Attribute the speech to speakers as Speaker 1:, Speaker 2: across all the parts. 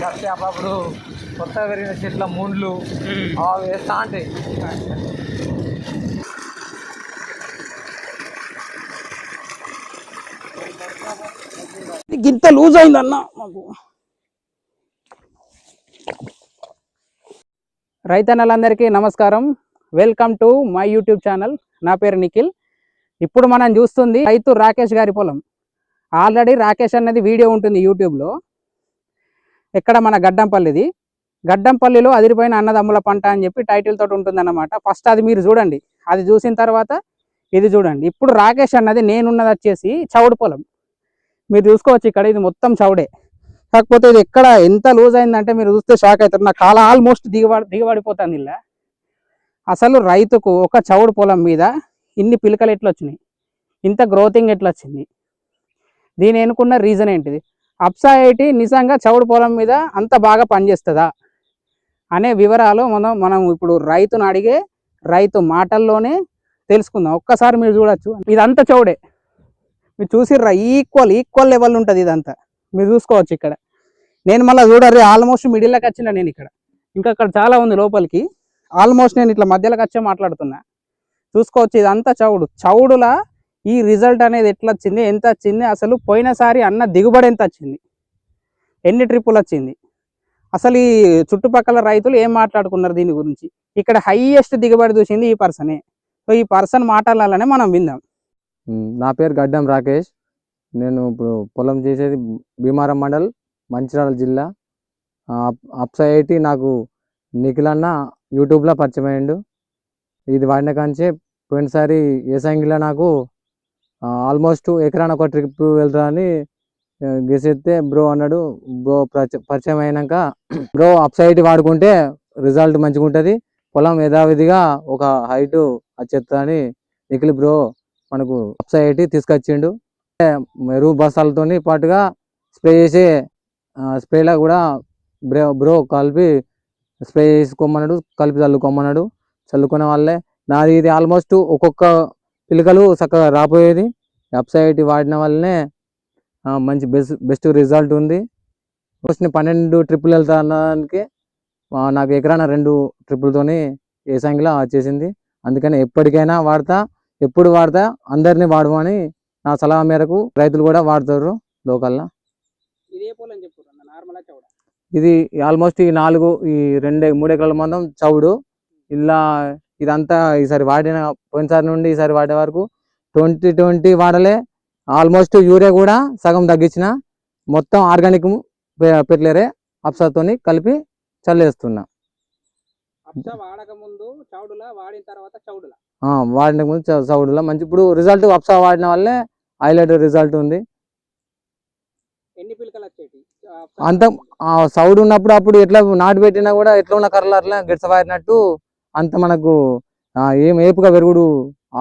Speaker 1: కాకపోతే అప్పుడు కొత్తగా పెరిగిన చెట్ల ముండ్లు అవి వేస్తా ఉంటాయి
Speaker 2: ఇంత లూజ్ అయిందన్న మాకు. రైతన్నలందరికీ నమస్కారం. Welcome to my YouTube channel. నా పేరు నిఖిల్. ఇప్పుడు మనం చూస్తుంది రైతు రాకేష్ గారి పొలం. ఆల్రెడీ రాకేష్ అన్నది వీడియో ఉంటుంది యూట్యూబ్లో. ఎక్కడ మన గడ్డంపల్లిది? గడ్డంపల్లిలో అదిరిపోయిన అన్నదమ్ముల పంట అని చెప్పి టైటిల్ తోటి ఉంటుందన్నమాట. ఫస్ట్ అది మీరు చూడండి. అది చూసిన తర్వాత ఇది చూడండి. ఇప్పుడు రాకేష్ అన్నది నేనున్నది వచ్చేసి చౌడు పొలం. మీరు చూసుకోవచ్చు ఇక్కడ ఇది మొత్తం చౌడే. కాకపోతే ఇది ఎక్కడ ఎంత లూజ్ అయిందంటే మీరు చూస్తే షాక్ అవుతారు. నా కాల ఆల్మోస్ట్ దిగబడి దిగబడిపోతుంది ఇలా. అసలు రైతుకు ఒక చౌడు పొలం మీద ఇన్ని పిలకలు ఎట్లా వచ్చినాయి ఇంత గ్రోతింగ్ ఎట్లా వచ్చింది దీని ఎన్నుకున్న రీజన్ ఏంటిది? అప్సా ఐటి నిజంగా చౌడు పొలం మీద అంత బాగా పనిచేస్తుందా? అనే వివరాలు మనం మనం ఇప్పుడు రైతును అడిగే రైతు మాటల్లోనే తెలుసుకుందాం. ఒక్కసారి మీరు చూడొచ్చు. ఇదంతా చౌడే. మీరు చూసిర్రా? ఈక్వల్ ఈక్వల్ లెవెల్ ఉంటుంది ఇదంతా. మీరు చూసుకోవచ్చు ఇక్కడ. నేను మళ్ళీ చూడర్రి ఆల్మోస్ట్ మిడిల్లోకి వచ్చిన నేను ఇక్కడ. ఇంకా అక్కడ చాలా ఉంది లోపలికి. ఆల్మోస్ట్ నేను ఇట్లా మధ్యలోకి వచ్చే మాట్లాడుతున్నా. చూసుకోవచ్చు ఇదంతా చౌడు. చౌడులా ఈ రిజల్ట్ అనేది ఎట్లా వచ్చింది ఎంత వచ్చింది అసలు పోయినసారి అన్న దిగుబడి ఎంత వచ్చింది ఎన్ని ట్రిప్పులు వచ్చింది. అసలు ఈ చుట్టుపక్కల రైతులు ఏం మాట్లాడుకున్నారు దీని గురించి? ఇక్కడ హైయెస్ట్ దిగుబడి చూసింది ఈ పర్సనే. సో ఈ పర్సన్ మాట్లాడాలనే మనం విందాం.
Speaker 3: నా పేరు గడ్డం రాకేష్. నేను ఇప్పుడు పొలం చేసేది భీమారం మండల్ మంచిర్యాల జిల్లా. ఆ, నాకు నిఖిలన్న యూట్యూబ్లో పరిచయం అయ్యిండు. ఇది వాడిన కాంచే పోయినసారి ఏసంగిలో నాకు ఆల్మోస్ట్ ఎకరాన ఒక ట్రిప్ వెళ్తా అని ఆ, గెసెత్తే బ్రో అన్నాడు. బ్రో పరిచ- పరిచయం అయినాక బ్రో అప్ సైడ్ వాడుకుంటే రిజల్ట్ మంచిగా ఉంటుంది. పొలం యథావిధిగా ఒక హైట్ వచ్చేస్తా అని బ్రో మనకు అప్ సైడ్ తీసుకొచ్చిండు. మెరుగు బస్తాలతోని పాటుగా స్ప్రే చేసే స్ప్రేలా కూడా బ్రో బ్రో కలిపి స్ప్రే చేసుకోమన్నాడు కలిపి చల్లుకోమన్నాడు. చల్లుకునే వాళ్ళే. నాది ఇది ఆల్మోస్ట్ ఒక్కొక్క పిలకలు చక్కగా రాపోయేది అప్సా ఎయిటీ వాడిన వల్లనే మంచి బెస్ట్ బెస్ట్ రిజల్ట్ ఉంది. ఫస్ట్ నేను పన్నెండు ట్రిప్పులు వెళ్తా అన్నదానికి ఆ, నాకు ఎకరాన రెండు ట్రిప్పులతోని ఏసంగిలా వచ్చేసింది. అందుకని ఎప్పటికైనా వాడతా ఎప్పుడు వాడతా అందరినీ వాడమని నా సలహా మేరకు రైతులు కూడా వాడతారు లోకల్లా.
Speaker 2: ఇది
Speaker 3: ఆల్మోస్ట్ ఈ నాలుగు ఈ రెండు మూడు ఎకరాల మందం చౌడు. ఇలా ఇదంతా ఈసారి వాడిన పోయినసారి నుండి ఈసారి వాడే వరకు ట్వంటీ ట్వంటీ వాడలే. ఆల్మోస్ట్ యూరియా కూడా సగం తగ్గించిన. మొత్తం ఆర్గానిక్ పెట్టలేరే అప్సాతోని కలిపి చల్లేస్తున్నా.
Speaker 2: వాడిన
Speaker 3: ముందు చౌడులో. మంచి ఇప్పుడు రిజల్ట్ అప్సా వాడిన వల్లే హైలైట్ రిజల్ట్ ఉంది. అంత ఆ సౌడ్ ఉన్నప్పుడు అప్పుడు ఎట్లా నాటు పెట్టినా కూడా ఎట్లా ఉన్న కర్రలు అట్లా గిడసబారినట్టు అంత మనకు ఏం ఏపుగా పెరుగుడు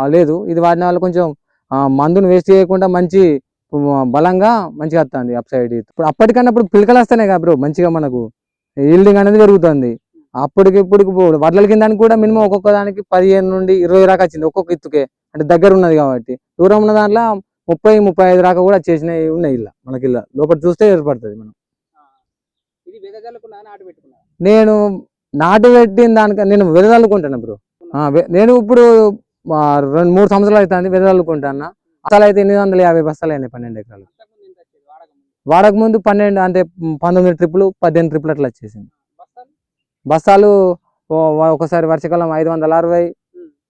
Speaker 3: లేదు. ఇది వాడిన వల్ల కొంచెం మందును వేస్ట్ చేయకుండా మంచి బలంగా మంచిగా వస్తుంది అప్ సైడ్ ఇప్పుడు అప్పటికన్నా ఇప్పుడు పిలకలు వస్తాయి కదా బ్రో మంచిగా మనకు ఈల్డింగ్ అనేది పెరుగుతుంది. అప్పటికి ఇప్పటికి పో- వడ్ల కింద కూడా మినిమం ఒక్కొక్క దానికి పదిహేను నుండి ఇరవై దాకా వచ్చింది ఒక్కొక్క ఇత్తుకే. అంటే దగ్గర ఉన్నది కాబట్టి. దూరం ఉన్న దాంట్లో ముప్పై ముప్పై ఐదు దాకా కూడా చేసినవి ఉన్నాయి ఇలా మనకి ఇలా. లోపల చూస్తే ఏర్పడుతుంది మనం. నేను నాటు పెట్టిన దానిక నేను వెదజల్లుకుంటాను బ్రో? నేను ఇప్పుడు రెండు మూడు సంవత్సరాలు అవుతుంది వెదజల్లుకుంటాను? అసలు అయితే ఎనిమిది వందల యాభై బస్తాలు అయినాయి పన్నెండు ఎకరాలు.
Speaker 2: వాడక ముందు
Speaker 3: పన్నెండు అంటే పంతొమ్మిది ట్రిప్పులు పద్దెనిమిది ట్రిప్పులు అట్లా వచ్చేసింది.
Speaker 2: బస్తాలు
Speaker 3: ఒకసారి వర్షాకాలం ఐదు వందల అరవై.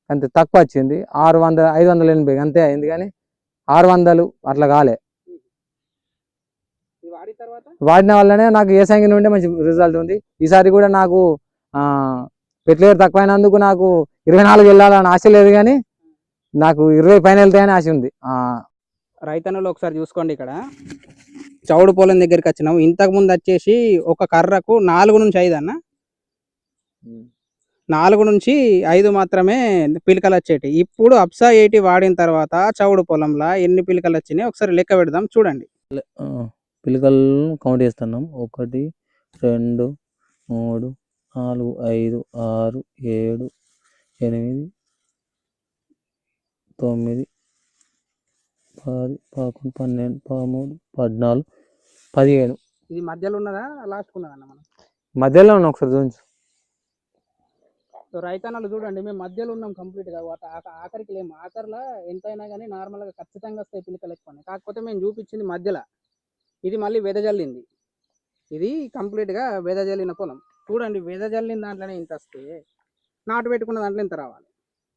Speaker 3: అంతే తక్కువ వచ్చింది. ఆరు వందల ఐదు వందల ఎనభై అంతే అయింది కానీ ఆరు వందలు అట్లా కాలే.
Speaker 2: వాడిన
Speaker 3: వల్లనే నాకు ఏ సంఖ్య నుండి మంచి రిజల్ట్ ఉంది. ఈసారి కూడా నాకు పెట్లేరు తక్కువైనందుకు నాకు ఇరవై నాలుగు వెళ్ళాలని ఆశ లేదు కానీ నాకు ఇరవై పైన వెళ్తాయని ఆశ ఉంది. ఆ,
Speaker 2: రైతన్నులు ఒకసారి చూసుకోండి ఇక్కడ. చౌడు పొలం దగ్గరికి వచ్చినాం ఇంతకు ముందు వచ్చేసి ఒక కర్రకు నాలుగు నుంచి ఐదు అన్న. నాలుగు నుంచి ఐదు మాత్రమే పిలకలు వచ్చేటి ఇప్పుడు అప్సా ఎయిటీ వాడిన తర్వాత చౌడు పొలంలో ఎన్ని పిలకలు వచ్చినాయి ఒకసారి లెక్క పెడదాం చూడండి.
Speaker 3: పిలకలు కౌంట్ చేస్తున్నాం. ఒకటి రెండు మూడు నాలుగు ఐదు ఆరు ఏడు ఎనిమిది తొమ్మిది పది పదకొండు పన్నెండు పదమూడు పద్నాలుగు పదిహేను.
Speaker 2: ఇది మధ్యలో ఉన్నదా? లాస్ట్ ఉన్నదన్న మనం?
Speaker 3: మధ్యలో ఉన్న ఒకసారి చూపించు.
Speaker 2: సో రైతన్నలు చూడండి మేము మధ్యలో ఉన్నాం కంప్లీట్గా. ఆఖరికి లేము. ఆఖరిలో ఎంతైనా కానీ నార్మల్గా ఖచ్చితంగా వస్తాయి పిలికలు ఎక్కువ కాకపోతే మేము చూపించింది మధ్యలో. ఇది మళ్ళీ వెదజల్లింది. ఇది కంప్లీట్గా వెదజల్లిన పొలం. చూడండి వెదజల్లిన దాంట్లోనే ఇంత వస్తే నాటు పెట్టుకున్న దాంట్లో ఇంత రావాలి.